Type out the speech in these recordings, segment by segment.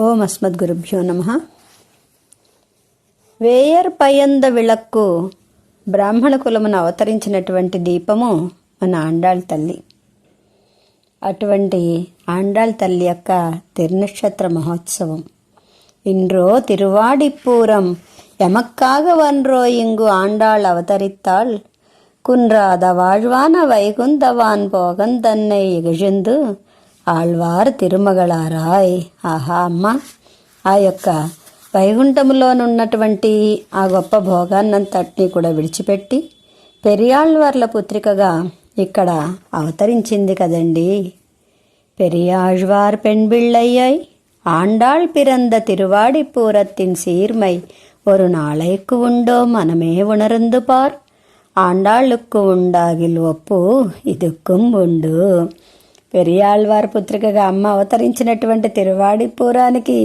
ఓం అస్మద్గురుభ్యో నమ. వేయర్ పయంద విళక్కు బ్రాహ్మణ కులమును అవతరించినటువంటి దీపము మన ఆండాళ్ తల్లి. అటువంటి ఆండాళ్ తల్లి యొక్క తిరునక్షత్ర మహోత్సవం. ఇండ్రో తిరువాడి తిరువాడిప్పూరం ఎమక్కాగ వన్రో ఇంగు ఆండాళ్ అవతరిత్తాళ్. కున్రాధ వాళ్వాన వైకుంధవాన్ పోగం తన్నై ఎగజందు ఆళ్వార్ తిరుమగళారాయ్ ఆహా అమ్మ ఆ యొక్క వైకుంఠములోనున్నటువంటి ఆ గొప్ప భోగాన్నంతటినీ కూడా విడిచిపెట్టి పెరియాళ్వార్ల పుత్రికగా ఇక్కడ అవతరించింది కదండి பெரியாழ்வார் பெண் பிள்ளையை ஆண்டாள் பிறந்த திருவாடிப்பூரத்தின் சீர்மை ஒரு நாளைக்கு உண்டோ மனமே உணர்ந்து பார் ఆండాళ్ళుక్కు ఉండాగిల్ ఒప్పు ఇదుక్కుం ఉండు పెరియాళ్వారి పుత్రికగా అమ్మ అవతరించినటువంటి తిరువాడిపురానికి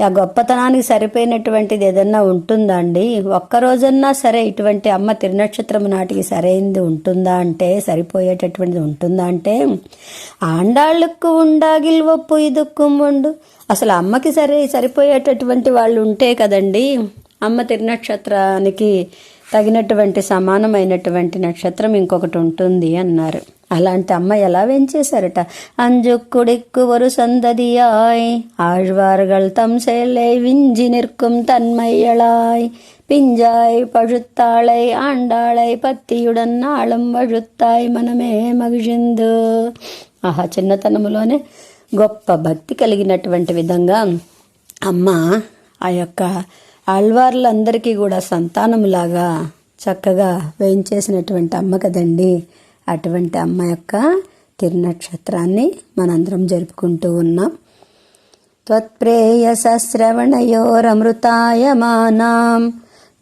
ఆ గొప్పతనానికి సరిపోయినటువంటిది ఏదన్నా ఉంటుందా అండి? ఒక్కరోజన్నా సరే ఇటువంటి అమ్మ తిరునక్షత్రం నాటికి సరైనది ఉంటుందా అంటే సరిపోయేటటువంటిది ఉంటుందా అంటే ఆండాళ్ళకు ఉండాగిల్ ఒప్పు ఇదుక్కుం ఉండు అసలు అమ్మకి సరే సరిపోయేటటువంటి వాళ్ళు ఉంటే కదండి అమ్మ తిరునక్షత్రానికి తగినటువంటి సమానమైనటువంటి నక్షత్రం ఇంకొకటి ఉంటుంది అన్నారు. అలాంటి అమ్మ ఎలా వెంచేశారట? അഞ്ചുക്കുടിക്കു ഒരു సందదియాయ్ ఆళ్వారు തം സെലെ వింజి నిర్కుం తన్మయ్యళాయ్ పింజాయ్ പഴുത്താളെ ఆండాళై పత్తియుడన్ ఆళం വഴുത്തായി మనమే మగిషిందు ఆహా చిన్నతనములోనే గొప్ప భక్తి కలిగినటువంటి విధంగా అమ్మ ఆ యొక్క ఆళ్వార్లందరికీ కూడా సంతానములాగా చక్కగా వేయించేసినటువంటి అమ్మ కదండి. అటువంటి అమ్మ యొక్క తిరునక్షత్రాన్ని మనందరం జరుపుకుంటూ ఉన్నాం. త్వత్ప్రేయసశ్రవణయోరమృతాయమానాం.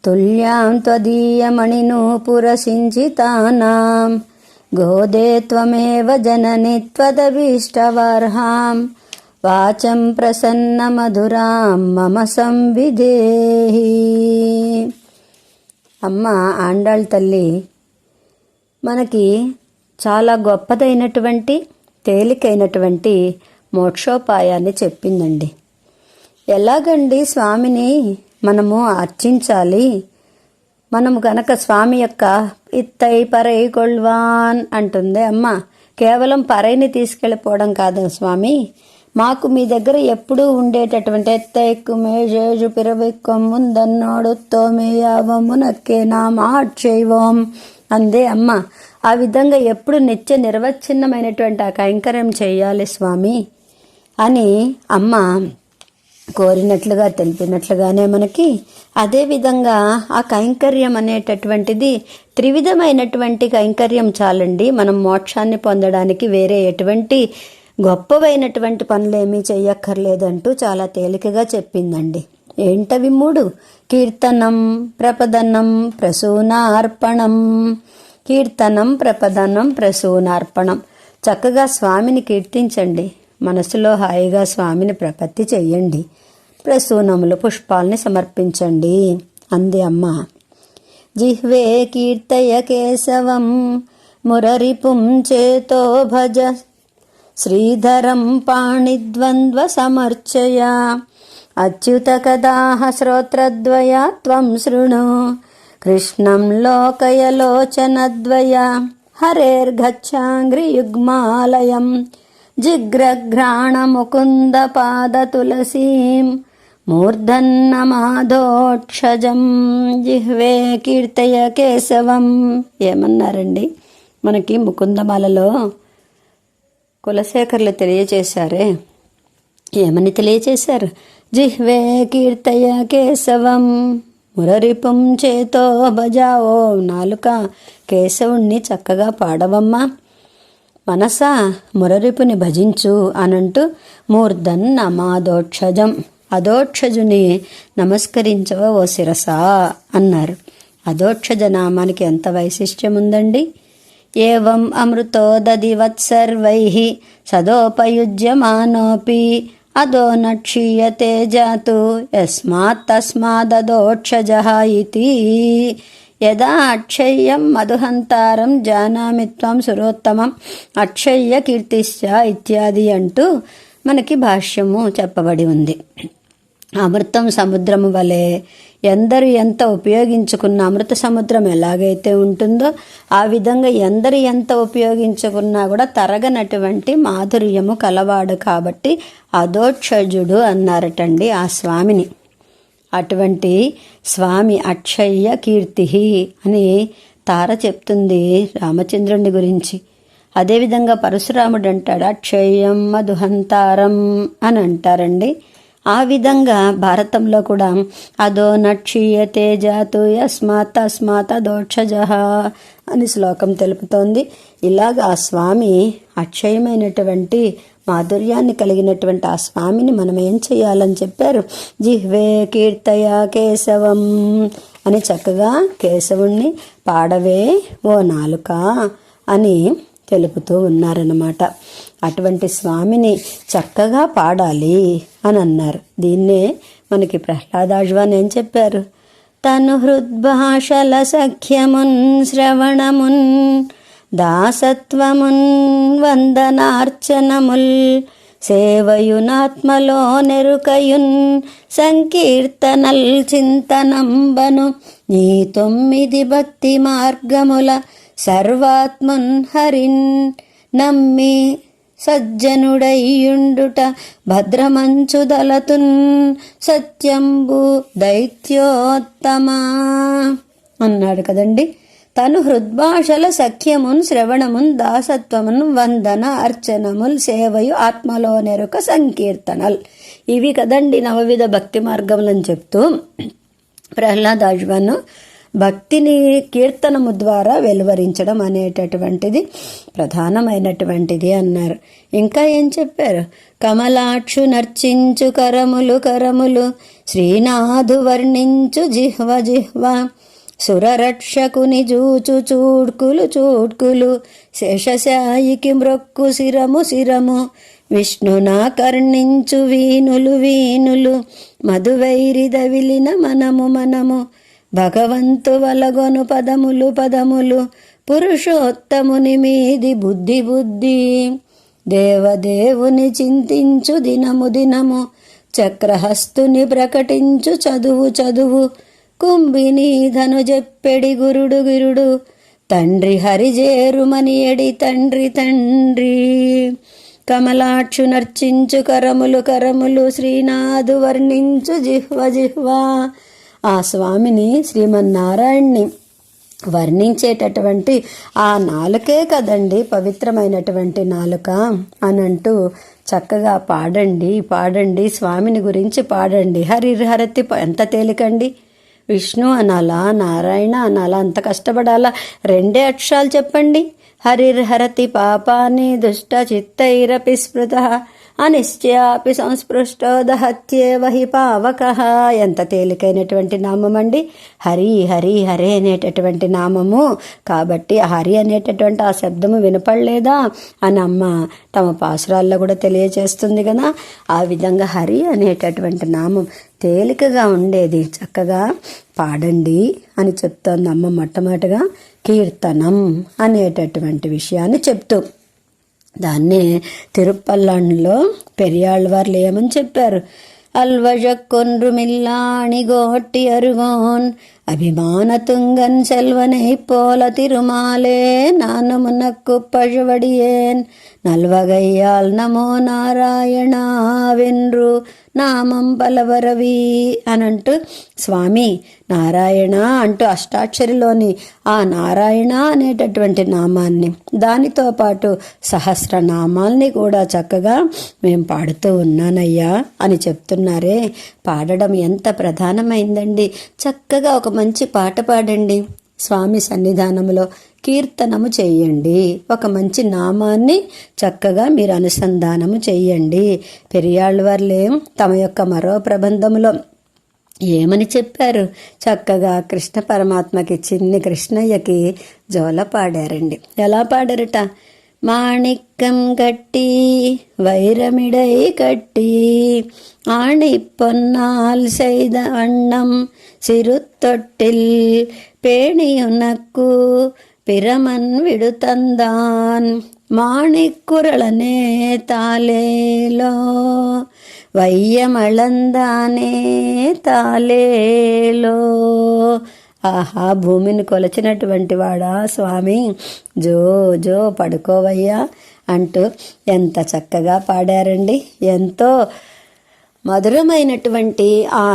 తుల్యాం త్వదీయమణినూపురసించితానాం గోదే త్వమేవ జనని త్వదభీష్టవర్హాం. వాచం ప్రసన్నమధురాం మమ సంవిధేహి. అమ్మ ఆండాళ్ తల్లి మనకి చాలా గొప్పదైనటువంటి తేలికైనటువంటి మోక్షోపాయాన్ని చెప్పిందండి. ఎలాగండి స్వామిని మనము అర్చించాలి? మనము గనక స్వామి యొక్క ఇత్తై పరై కొల్వాన్ అంటుంది అమ్మ కేవలం పరైని తీసుకెళ్ళిపోవడం కాదు స్వామి? మాకు మీ దగ్గర ఎప్పుడూ ఉండేటటువంటి ఎత్తైక్కు మేజేజు పిరవెక్కం ముందన్నోడు తోమేయావమునక్కే నా మాట్చేయవం అందే అమ్మ ఆ విధంగా ఎప్పుడు నిత్య నిర్వచ్ఛిన్నమైనటువంటి ఆ కైంకర్యం చేయాలి స్వామి? అని అమ్మ కోరినట్లుగా తెలిపినట్లుగానే మనకి అదేవిధంగా ఆ కైంకర్యం అనేటటువంటిది త్రివిధమైనటువంటి కైంకర్యం చాలండి. మనం మోక్షాన్ని పొందడానికి వేరే ఎటువంటి గొప్పవైనటువంటి పనులేమీ చేయక్కర్లేదంటూ చాలా తేలికగా చెప్పిందండి. ఏంటవి మూడు? కీర్తనం ప్రపదనం ప్రసూనార్పణం. కీర్తనం ప్రపదనం ప్రసూనార్పణం. చక్కగా స్వామిని కీర్తించండి. మనసులో హాయిగా స్వామిని ప్రపత్తి చెయ్యండి. ప్రసూనములు పుష్పాల్ని సమర్పించండి. అంది అమ్మ. జిహ్వే కీర్తయ కేశవం మురరిపుం చేతో భజ. శ్రీధరం పాణిద్వంద్వ సమర్చయ. అచ్యుత కదాహ శ్రోత్రద్వయ త్వం శృణు. కృష్ణం లోకయలోచనద్వయ. హరేర్గచ్చాంగ్రియుగ్మాలయం జిగ్రఘ్రాణముకుంద పాద తులసీం మూర్ధన్నమాధోక్షజం. జిహ్వే కీర్తయ కేశవం ఏమన్నారండి? మనకి ముకుందమాలలో కులశేఖర్లు తెలియచేశారే ఏమని తెలియచేశారు జిహ్వే కీర్తయ కేశవం. మురరిపుం చేతో భజావో నాలుక. కేశవుణ్ణి చక్కగా పాడవమ్మా. మనసా మురరిపుని భజించు అనంటూ మూర్ధన్ నమాదోక్షజం. అదోక్షజుని నమస్కరించవ ఓ శిరసా అన్నారు. అదోక్షజ నామానికి ఎంత వైశిష్ట్యం ఉందండి ఏవం అమృతో దదివత్సర్వై సదోపయుజ్యమానోపి. అదో నక్షీయతే జాతు యస్మాత్ తస్మాదోక్షజ ఇది యదా అక్షయ్యం మధుహంతారం జానామి త్వం సురోత్తమం అక్షయ్య కీర్తిశ్చ ఇత్యాది అంటూ మనకి భాష్యము చెప్పబడి ఉంది. అమృతం సముద్రము వలె ఎందరు ఎంత ఉపయోగించుకున్న అమృత సముద్రం ఎలాగైతే ఉంటుందో ఆ విధంగా ఎందరు ఎంత ఉపయోగించుకున్నా కూడా తరగనటువంటి మాధుర్యము కలవాడు కాబట్టి అదోక్షజుడు అన్నారటండి ఆ స్వామిని. అటువంటి స్వామి అక్షయ్య కీర్తి అని తార చెప్తుంది రామచంద్రుని గురించి. అదేవిధంగా పరశురాముడు అంటాడు అక్షయం మధుహంతారం అని అంటారండి. ఆ విధంగా భారతంలో కూడా అదో నక్షీయతే జాతు యస్మాత్ తస్మాత్ అదోక్షజ అని శ్లోకం తెలుపుతోంది. ఇలాగ ఆ స్వామి అక్షయమైనటువంటి మాధుర్యాన్ని కలిగినటువంటి ఆ స్వామిని మనం ఏం చేయాలని చెప్పారు? జిహ్వే కీర్తయ కేశవం అని చక్కగా కేశవుణ్ణి పాడవే ఓ నాలుక అని తెలుపుతూ ఉన్నారన్నమాట. అటువంటి స్వామిని చక్కగా పాడాలి అని అన్నారు. దీన్నే మనకి ప్రహ్లాదాజ్వాన్ ఏం చెప్పారు? తను హృద్భాషల సఖ్యమున్ శ్రవణమున్ దాసత్వమున్ వందనార్చనముల్ సేవయునాత్మలో నెరుకయున్ సంకీర్తనల్ చింతనంబను నీ తొమ్మిది భక్తి మార్గముల సర్వాత్మన్ హరిన్ నమ్మి సజ్జనుడయ్యుండుట భద్రమంచుదలతున్ సత్యంబు దైత్యోత్తమా. అన్నాడు కదండి. తను హృద్భాషల సఖ్యమున్ శ్రవణమున్ దాసత్వమున్ వందన అర్చనముల్ సేవయు ఆత్మలో నెరుక సంకీర్తనల్. ఇవి కదండి నవవిధ భక్తి మార్గములని చెప్తూ ప్రహ్లాద్ ప్రహ్లాదాజ్వను భక్తిని కీర్తనము ద్వారా వెలువరించడం అనేటటువంటిది ప్రధానమైనటువంటిది అన్నారు. ఇంకా ఏం చెప్పారు? కమలాక్షు నర్చించు కరములు కరములు శ్రీనాథు వర్ణించు జిహ్వ జిహ్వ సురరక్షకుని జూచు చూడ్కులు చూడ్కులు శేషశాయికి మ్రొక్కు శిరము శిరము విష్ణునా కర్ణించు వీనులు వీనులు మధువైరి విలిన మనము మనము భగవంతు వలగొను పదములు పదములు పురుషోత్తముని మీది బుద్ధి బుద్ధి. దేవదేవుని చింతించు దినము దినము చక్రహస్తుని ప్రకటించు చదువు చదువు కుంభిని ధను చెప్పెడి గురుడు గురుడు తండ్రి హరిజేరుమని ఎడి తండ్రి తండ్రి. కమలాక్షు నర్చించు కరములు కరములు శ్రీనాథు వర్ణించు జిహ్వ జిహ్వ. ఆ స్వామిని శ్రీమన్నారాయణ్ణి వర్ణించేటటువంటి ఆ నాలుకే కదండి పవిత్రమైనటువంటి నాలుక అని అంటూ చక్కగా పాడండి పాడండి స్వామిని గురించి పాడండి. హరిహరతి ఎంత తేలికండి. విష్ణు అనాలా నారాయణ అనాలా అంత కష్టపడాలా. రెండే అక్షరాలు చెప్పండి. హరిర్హరతి పాపాని దుష్ట చిత్తైరపి స్మృత. అనిశ్చయాపి సంస్పృష్టో దహత్యేవ హి పావక ఎంత తేలికైనటువంటి నామం అండి హరి హరి హరే అనేటటువంటి నామము. కాబట్టి హరి అనేటటువంటి ఆ శబ్దము వినపడలేదా? అని అమ్మ తమ పాసురాల్లో కూడా తెలియజేస్తుంది కదా. ఆ విధంగా హరి అనేటటువంటి నామం తేలికగా ఉండేది. చక్కగా పాడండి అని చెప్తోంది అమ్మ మొట్టమొదటిగా. కీర్తనం అనేటటువంటి విషయాన్ని చెప్తూ దాన్నే పెరియాళ్ళ పెరియాళ్ళవార్లు ఏమని చెప్పారు. అల్వజక్కొన్రు మిల్లాణి గోహట్టి అరుగోన్ அபிமானத்துங்கன் செல்வனை போல திருமாலே நானுமுனக்கு பழுவடியேன் நல்வகையால் నారాయణ நாராயணாவென்று నామం బలవరవి అని అంటూ స్వామి నారాయణ అంటూ అష్టాక్షరిలోని ఆ నారాయణ అనేటటువంటి నామాన్ని దానితో పాటు సహస్ర నామాల్ని కూడా చక్కగా మేము పాడుతూ ఉన్నానయ్యా అని చెప్తున్నారే. పాడడం ఎంత ప్రధానమైందండి. చక్కగా ఒక మంచి పాట పాడండి స్వామి సన్నిధానంలో కీర్తనము చేయండి ఒక మంచి నామాన్ని చక్కగా మీరు అనుసంధానము చేయండి పెరియాళ్ళవర్లే తమ యొక్క మరో ప్రబంధములో ఏమని చెప్పారు చక్కగా కృష్ణ పరమాత్మకి చిన్ని కృష్ణయ్యకి జోల పాడారండి ఎలా పాడారట மாணிக்கம் கட்டி வைரமிடை கட்டி ஆணி பொன்னால் செய்த வண்ணம் சிறுத்தொட்டில் பேணியுனக்கு பிரமன் விடுதந்தான் மாணிக்குரளனே தாலேலோ వయ్యమళందానే తాలేలో ఆహా భూమిని కొలచినటువంటి వాడా స్వామి జో జో పడుకోవయ్యా అంటూ ఎంత చక్కగా పాడారండి ఎంతో మధురమైనటువంటి ఆ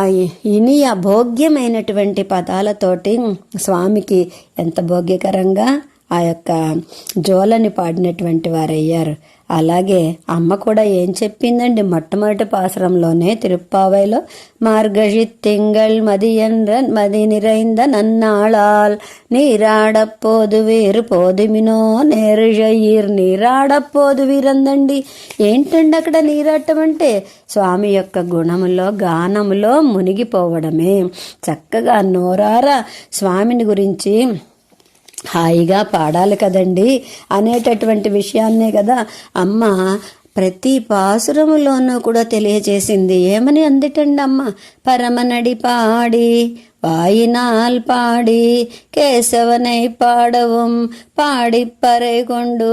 ఇనియ భోగ్యమైనటువంటి పదాలతోటి స్వామికి ఎంత భోగ్యకరంగా ఆ యొక్క జోలని పాడినటువంటి వారయ్యారు. అలాగే అమ్మ కూడా ఏం చెప్పిందండి? మొట్టమొదటి పాసరంలోనే తిరుప్పావైలో మార్గழி తింగళ్ మదియన్ర మది నిరైంద నన్నాళాల్ నీరాడపోదు వీరు పోదుమినో నేరుజయ్యీర్ నీరాడపోదు వీరందండి. ఏంటండి అక్కడ నీరాటం అంటే? స్వామి యొక్క గుణములో గానములో మునిగిపోవడమే. చక్కగా నోరారా స్వామిని గురించి హాయిగా పాడాలి కదండి అనేటటువంటి విషయాన్నే కదా అమ్మ ప్రతి పాసురములోనూ కూడా తెలియజేసింది. ఏమని అందిటండి అమ్మ పరమనడి పాడి வாயினால் பாடி கேசவனை பாடவும் பாடிப்பறை கொண்டு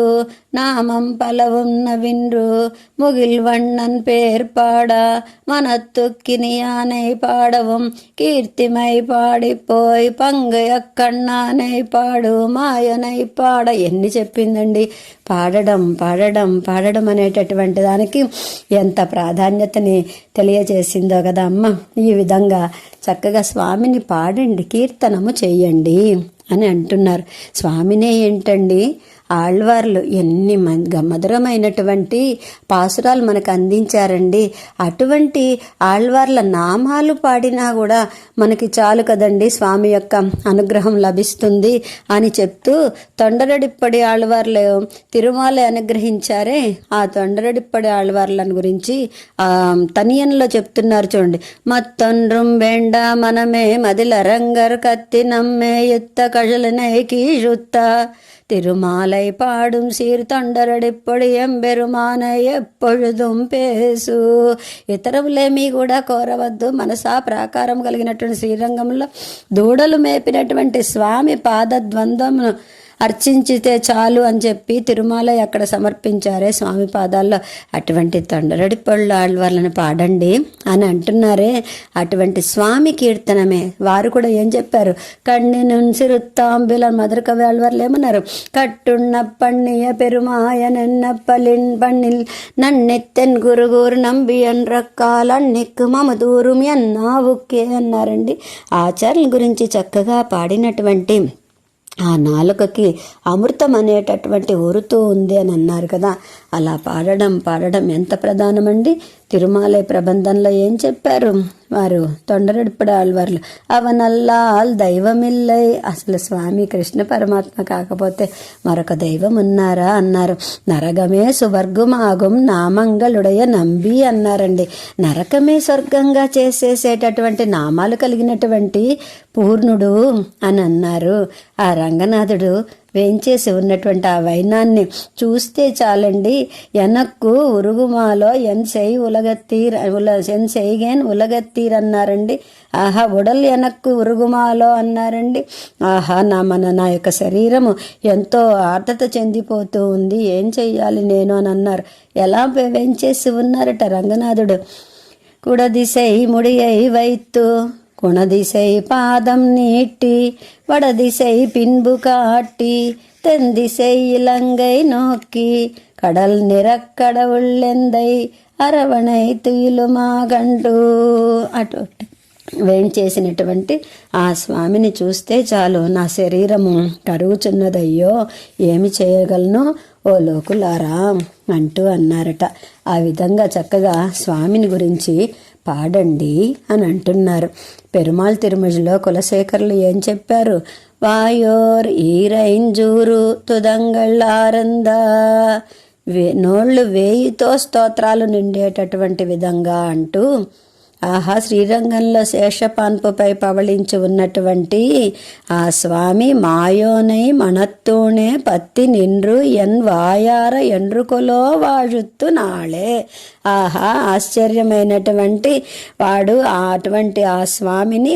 நாமம் பலவும் நவின்று முகில் வண்ணன் பேர் பாட மனத்துக்கினியானை பாடவும் கீர்த்திமை పాడిపోయి పంగు కన్నానై పాడు మాయనై పాడ ఎన్ని చెప్పిందండి పాడడం పాడడం పాడడం అనేటటువంటి దానికి ఎంత ప్రాధాన్యతని తెలియజేసిందో కదా అమ్మ? ఈ విధంగా చక్కగా స్వామిని పాడండి కీర్తనము చేయండి అని అంటున్నారు. స్వామినే ఏంటండి? ఆళ్వార్లు ఎన్ని మధురమైనటువంటి పాసురాలు మనకు అందించారండి. అటువంటి ఆళ్వార్ల నామాలు పాడినా కూడా మనకి చాలు కదండి స్వామి యొక్క అనుగ్రహం లభిస్తుంది అని చెప్తూ తొండరడిప్పడి ఆళ్వార్లు తిరుమల అనుగ్రహించారే. ఆ తొండరడిప్పడి ఆళ్వార్లను గురించి తనియన్లో చెప్తున్నారు చూడండి. మత్తొండ్రం బెండ మనమే మదిల రంగర్ కత్తి నమ్మే ఎత్త కజలనై కీజుత్త திருமாலை பாடும் சீர் தொண்டரடிப்பொடி எம்பெருமானை எப்பொழுதும் பேசு ఇతరులేమీ కూడా కోరవద్దు మనసా ప్రాకారం కలిగినటువంటి శ్రీరంగంలో దూడలు మేపినటువంటి స్వామి పాద ద్వంద్వమును అర్చించితే చాలు అని చెప్పి తిరుమల అక్కడ సమర్పించారే స్వామి పాదాల్లో. అటువంటి తొండరడి పళ్ళు వాళ్ళని పాడండి అని అంటున్నారే అటువంటి స్వామి కీర్తనమే. వారు కూడా ఏం చెప్పారు? కಣ್ಣి నుంచి రుత్తాంబిల మధుర కవి వాళ్ళు ఏమన్నారు? కట్టున్న పణ్ణియ పెరుమాయ నెన్న పలిన్ పన్నిల్ నన్నెత్తెన్ గురుగురు నంబియన్ రక్కాలన్నిక్కు మమ దూరుమి అన్నా ఉక్కే అన్నారండి. ఆచార్యుల గురించి చక్కగా పాడినటువంటి ఆ నాలుకకి అమృతం అనేటటువంటి ఒరుతూ ఉంది అని అన్నారు కదా. అలా పాడడం పాడడం ఎంత ప్రధానమండి? తిరుమాలయ ప్రబంధంలో ఏం చెప్పారు? వారు తొండరడిపడ ఆళ్వార్లు అవనల్లాల్ దైవమిల్లై. అసలు స్వామి కృష్ణ పరమాత్మ కాకపోతే మరొక దైవం ఉన్నారా అన్నారు. నరగమే సువర్గమాగం నామంగళుడయ నంబి అన్నారండి. నరకమే స్వర్గంగా చేసేసేటటువంటి నామాలు కలిగినటువంటి పూర్ణుడు అని అన్నారు. ఆ రంగనాథుడు వేయించేసి ఉన్నటువంటి ఆ వైనాన్ని చూస్తే చాలండి. ఎనక్కు ఉరుగుమాలో ఎన్ సెయ్ ఉలగత్తీర్ ఉల ఎన్ సెయ్గేన్ ఉలగత్తీర్ అన్నారండి ఆహా ఉడల్ ఎనక్కు ఉరుగుమాలో అన్నారండి. ఆహా నా మన నా యొక్క శరీరము ఎంతో ఆర్తత చెందిపోతూ ఉంది. ఏం చెయ్యాలి నేను అని అన్నారు. ఎలా వేయించేసి ఉన్నారట రంగనాథుడు. కుడదిశై ముడియై వైత్తు குணதிசை பாதம் நீட்டி வடதிசை பின்பு காட்டி தென் திசை இலங்கை நோக்கி கடல் నిరక్కడవుళ్ళెందై అరవణై తుయిలుమాగంటూ అటు వేంచేసినటువంటి ఆ స్వామిని చూస్తే చాలు నా శరీరము కరుగుచున్నదయ్యో ఏమి చేయగలను ఓ లోకులారా అంటూ అన్నారట ఆ విధంగా చక్కగా స్వామిని గురించి పాడండి అని అంటున్నారు. పెరుమాళ్ తిరుమజలో కులశేఖరులు ఏం చెప్పారు? వాయోర్ ఈరైంజూరు తుదంగళ్ళారందా. వే నోళ్ళు వేయితో స్తోత్రాలు నిండేటటువంటి విధంగా అంటూ ఆహా శ్రీరంగంలో శేషపాన్పుపై పవళించి ఉన్నటువంటి ఆ స్వామి మాయోనై మనత్తూనే పత్తి నిండ్రు ఎన్ వాయార ఎండ్రుకొలో వాజుత్తు నాళే. ఆహా ఆశ్చర్యమైనటువంటి వాడు అటువంటి ఆ స్వామిని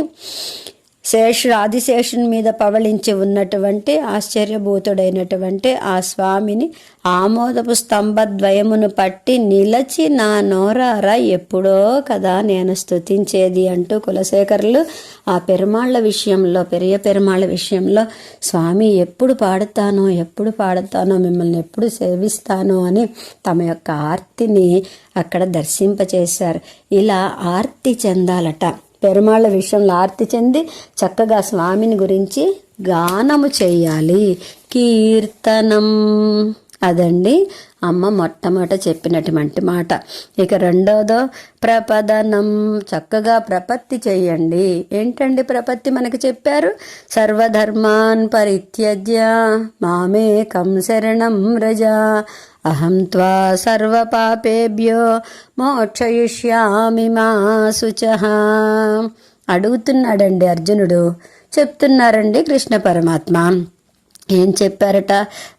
శేషు ఆదిశేషుని మీద పవళించి ఉన్నటువంటి ఆశ్చర్యభూతుడైనటువంటి ఆ స్వామిని ఆమోదపు స్తంభద్వయమును పట్టి నిలచి నా నోరార ఎప్పుడో కదా నేను స్తుతించేది అంటూ కులశేఖరులు ఆ పెరుమాళ్ళ విషయంలో పెరియ పెరుమాళ్ళ విషయంలో స్వామి ఎప్పుడు పాడుతానో ఎప్పుడు పాడుతానో మిమ్మల్ని ఎప్పుడు సేవిస్తానో అని తమ యొక్క ఆర్తిని అక్కడ దర్శింపచేశారు. ఇలా ఆర్తి చెందాలట. పెరుమాళ్ళ విషయంలో ఆర్తి చెంది చక్కగా స్వామిని గురించి గానము చేయాలి. కీర్తనం. అదండి. అమ్మ మొట్టమొదట చెప్పినటువంటి మాట. ఇక రెండోదో ప్రపదనం. చక్కగా ప్రపత్తి చేయండి. ఏంటండి ప్రపత్తి మనకు చెప్పారు? సర్వధర్మాన్ పరిత్యజ్య మామేకం శరణం రజ అహం త్వా సర్వపాపేభ్యో మోక్షయిష్యామి మా శుచ. అడుగుతున్నాడండి అర్జునుడు. చెప్తున్నారండి కృష్ణ పరమాత్మ. ఏం చెప్పారట?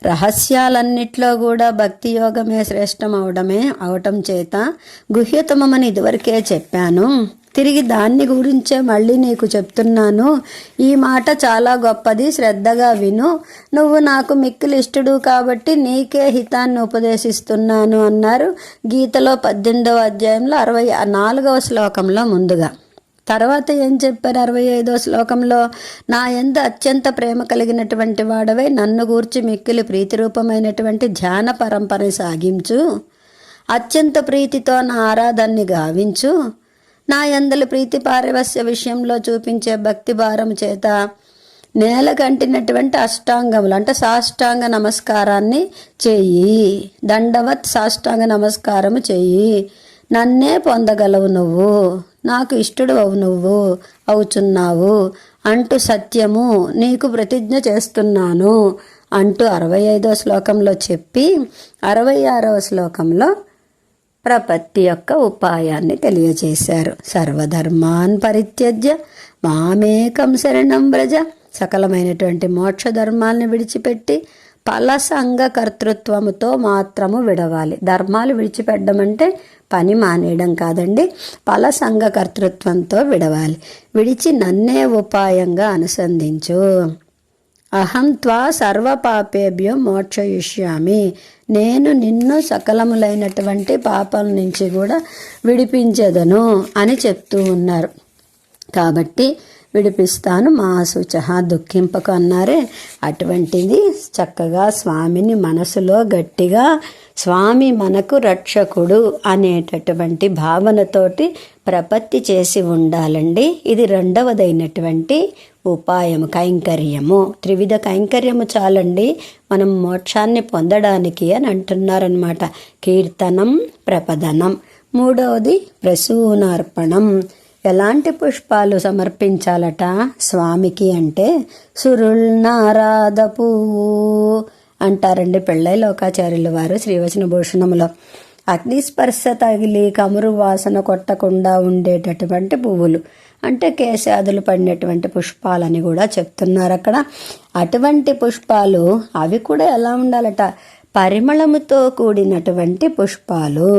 రహస్యాలన్నిట్లో కూడా భక్తి యోగమే శ్రేష్టం అవడమే అవటం చేత గుహ్యతమని ఇదివరకే చెప్పాను. తిరిగి దాన్ని గురించే మళ్ళీ నీకు చెప్తున్నాను. ఈ మాట చాలా గొప్పది శ్రద్ధగా విను. నువ్వు నాకు మిక్కిలి ఇష్టడు కాబట్టి నీకే హితాన్ని ఉపదేశిస్తున్నాను అన్నారు గీతలో పద్దెనిమిదవ అధ్యాయంలో అరవై నాలుగవ శ్లోకంలో ముందుగా. తర్వాత ఏం చెప్పారు అరవై ఐదో శ్లోకంలో? నా ఎందు అత్యంత ప్రేమ కలిగినటువంటి వాడవై నన్ను గూర్చి మిక్కిలి ప్రీతిరూపమైనటువంటి ధ్యాన పరంపర సాగించు. అత్యంత ప్రీతితో నా ఆరాధాన్ని గావించు. నా ఎందలి ప్రీతి పారవస్య విషయంలో చూపించే భక్తి భారం చేత నేల కంటినటువంటి అష్టాంగములు అంటే సాష్టాంగ నమస్కారాన్ని చెయ్యి దండవత్ సాష్టాంగ నమస్కారము చెయ్యి నన్నే పొందగలవు నువ్వు. నాకు ఇష్టడు అవు నువ్వు అవుచున్నావు. అంటూ సత్యము నీకు ప్రతిజ్ఞ చేస్తున్నాను అంటూ అరవై ఐదో శ్లోకంలో చెప్పి అరవై ఆరవ శ్లోకంలో ప్రపత్తి యొక్క ఉపాయాన్ని తెలియజేశారు. సర్వధర్మాన్ పరిత్యజ్య మామేకం శరణం వ్రజ. సకలమైనటువంటి మోక్ష ధర్మాల్ని విడిచిపెట్టి పలసంగ కర్తృత్వముతో మాత్రము విడవాలి. ధర్మాలు విడిచిపెట్టడం అంటే పని మానేయడం కాదండి. పలసంగ కర్తృత్వంతో విడవాలి. విడిచి నన్నే ఉపాయంగా అనుసంధించు. అహం త్వా సర్వపాపేభ్యో మోక్షయిష్యామి. నేను నిన్ను సకలములైనటువంటి పాపం నుంచి కూడా విడిపించదను అని చెప్తూ ఉన్నారు. కాబట్టి విడిపిస్తాను. మా శుచ దుఃఖింపకు అన్నారే. అటువంటిది చక్కగా స్వామిని మనసులో గట్టిగా స్వామి మనకు రక్షకుడు అనేటటువంటి భావనతోటి ప్రపత్తి చేసి ఉండాలండి. ఇది రెండవదైనటువంటి ఉపాయము కైంకర్యము. త్రివిధ కైంకర్యము చాలండి. మనం మోక్షాన్ని పొందడానికి అని అంటున్నారనమాట కీర్తనం ప్రపదనం. మూడవది ప్రసూనార్పణం. ఎలాంటి పుష్పాలు సమర్పించాలట? స్వామికి అంటే సురుల్నారాధ పువ్వు అంటారండి పెళ్ళై లోకాచార్యుల వారు శ్రీవచన భూషణములో అగ్నిస్పర్శ తగిలి కమురు వాసన కొట్టకుండా ఉండేటటువంటి పువ్వులు అంటే కేశాదులు పడినటువంటి పుష్పాలని కూడా చెప్తున్నారు అక్కడ అటువంటి పుష్పాలు అవి కూడా ఎలా ఉండాలట? పరిమళముతో కూడినటువంటి పుష్పాలు.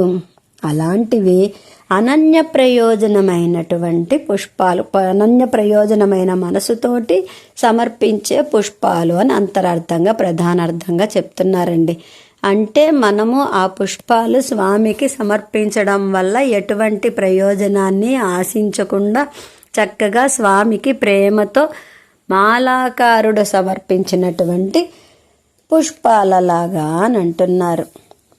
అలాంటివి అనన్య ప్రయోజనమైనటువంటి పుష్పాలు అనన్య ప్రయోజనమైన మనసుతోటి సమర్పించే పుష్పాలు అని అంతరార్థంగా ప్రధానార్థంగా చెప్తున్నారండి. అంటే మనము ఆ పుష్పాలు స్వామికి సమర్పించడం వల్ల ఎటువంటి ప్రయోజనాన్ని ఆశించకుండా చక్కగా స్వామికి ప్రేమతో మాలాకారుడు సమర్పించినటువంటి పుష్పాలలాగా అని అంటున్నారు.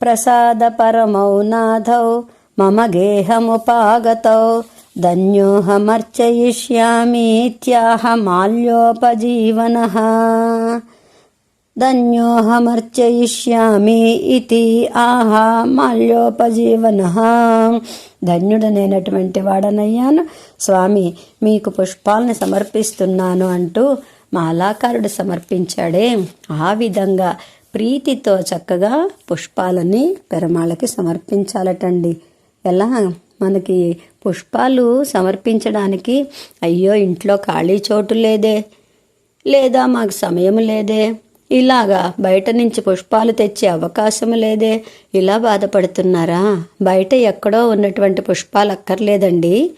ప్రసాద పరమౌనాథౌ మమ గేహముపాగతౌ. ధన్యోహమర్చయిష్యామీత్యాహ మాల్యోపజీవన ధన్యోహమర్చయిష్యామి ఇది ఆహా మాల్యోపజీవన. ధన్యుడనైనటువంటి వాడనయ్యాను. స్వామి మీకు పుష్పాలను సమర్పిస్తున్నాను అంటూ మాలాకారుడు సమర్పించాడే. ఆ విధంగా ప్రీతితో చక్కగా పుష్పాలని పెరమాళ్ళకి సమర్పించాలటండి. ఎలా? మనకి పుష్పాలు సమర్పించడానికి అయ్యో ఇంట్లో ఖాళీ చోటు లేదే. లేదా మాకు సమయం లేదే. ఇలాగా బయట నుంచి పుష్పాలు తెచ్చే అవకాశం లేదే. ఇలా బాధపడుతున్నారా? బయట ఎక్కడో ఉన్నటువంటి పుష్పాలు అక్కర్లేదండి.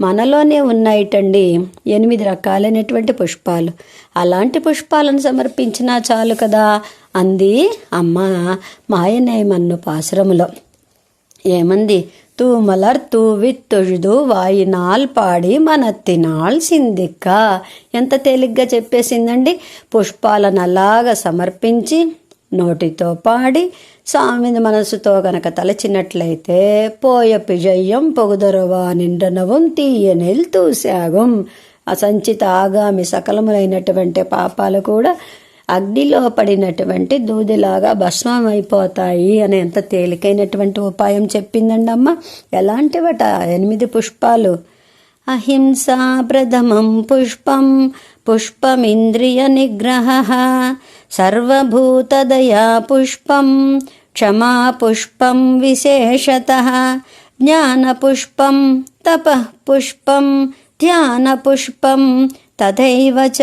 మనలోనే ఉన్నాయిటండి. ఎనిమిది రకాలైనటువంటి పుష్పాలు. అలాంటి పుష్పాలను సమర్పించినా చాలు కదా. అంది అమ్మ మాయనేమన్ను పాసురములో ఏమంది? తూమలర్ తూవిత్తొഴുదు వాయినాల్ పాడి మనత్తినాల్ సిందిక్క ఎంత తేలిగ్గా చెప్పేసిందండి? పుష్పాలను అలాగా సమర్పించి నోటితో పాడి స్వామిని మనసుతో గనక తలచినట్లయితే పోయ పిజయ్యం పొగుదొరవా నిండనవం తీయనెల్ తూసాగం అసంచిత ఆగామి సకలములైనటువంటి పాపాలు కూడా అగ్నిలో పడినటువంటి దూదిలాగా భస్మం అయిపోతాయి అని ఎంత తేలికైనటువంటి ఉపాయం చెప్పిందండి అమ్మ. ఎలాంటివట ఎనిమిది పుష్పాలు. అహింసా ప్రథమం పుష్పం. పుష్పమింద్రియ నిగ్రహ. సర్వభూతదయా పుష్పం. క్షమా పుష్పం విశేషత. జ్ఞానపుష్పం తప పుష్పం. ధ్యానపుష్పం తథైవ చ.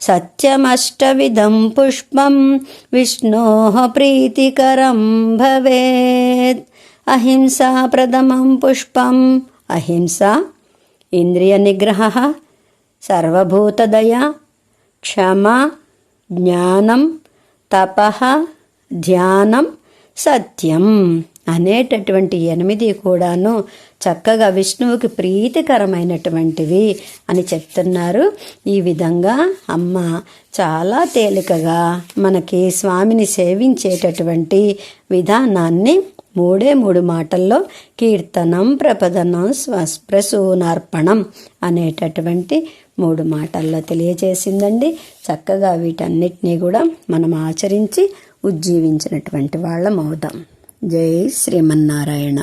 సత్యమష్టవిధం పుష్పం విష్ణోः ప్రీతికరం భవేత్ అహింసా ప్రథమం పుష్పం అహింస ఇంద్రియ నిగ్రహ సర్వభూతదయ క్షమ జ్ఞానం తపః ధ్యానం సత్యం అనేటటువంటి ఎనిమిది కూడాను చక్కగా విష్ణువుకి ప్రీతికరమైనటువంటివి అని చెప్తున్నారు. ఈ విధంగా అమ్మ చాలా తేలికగా మనకి స్వామిని సేవించేటటువంటి విధానాన్ని మూడే మూడు మాటల్లో కీర్తనం ప్రపదనం ప్రసూనార్పణం అనేటటువంటి మూడు మాటల్లో తెలియజేసిందండి. చక్కగా వీటన్నిటినీ కూడా మనం ఆచరించి ఉజ్జీవించినటువంటి వాళ్ళం అవుదాం. జై శ్రీమన్నారాయణ.